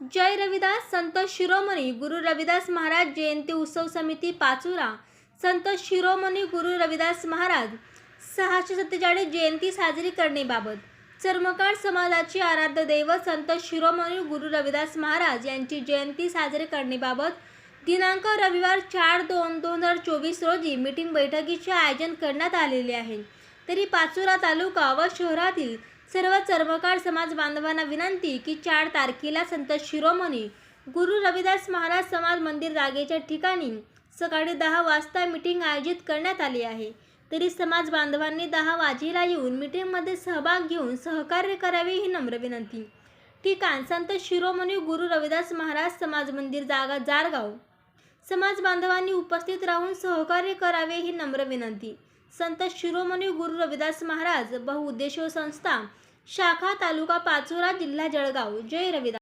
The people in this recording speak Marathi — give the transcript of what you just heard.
जय रविदास संत शिरोमणी गुरु रविदास महाराज जयंती उत्सव समिती पाचुरा संत शिरोमणी गुरु रविदास महाराज सहाशे सत्तेचाळीस जयंती साजरी करण्याबाबत. चर्मकार समाजाचे आराध्य दैवत संत शिरोमणी गुरु रविदास महाराज यांची जयंती साजरी करण्याबाबत दिनांक रविवार चार दोन दोन हजार चोवीस रोजी मीटिंग बैठकीचे आयोजन करण्यात आलेले आहे. तरी पाचोरा तालुका व शहरातील सर्व चर्मकार समाज बांधवांना विनंती की चार तारखेला संत शिरोमणी गुरु रविदास महाराज समाज मंदिर जागेच्या ठिकाणी सकाळी दहा वाजता मीटिंग आयोजित करण्यात आली आहे. तरी समाज बांधवांनी दहा वाजेला येऊन मीटिंगमध्ये सहभाग घेऊन सहकार्य करावे ही नम्र विनंती. ठिकाण संत शिरोमणी गुरु रविदास महाराज समाज मंदिर जागा जारगाव. समाज बांधवांनी उपस्थित राहून सहकार्य करावे ही नम्र विनंती. संत शिरोमणी गुरु रविदास महाराज बहुउद्देशीय संस्था शाखा तालुका पाचोरा जिल्हा जळगाव. जय रविदास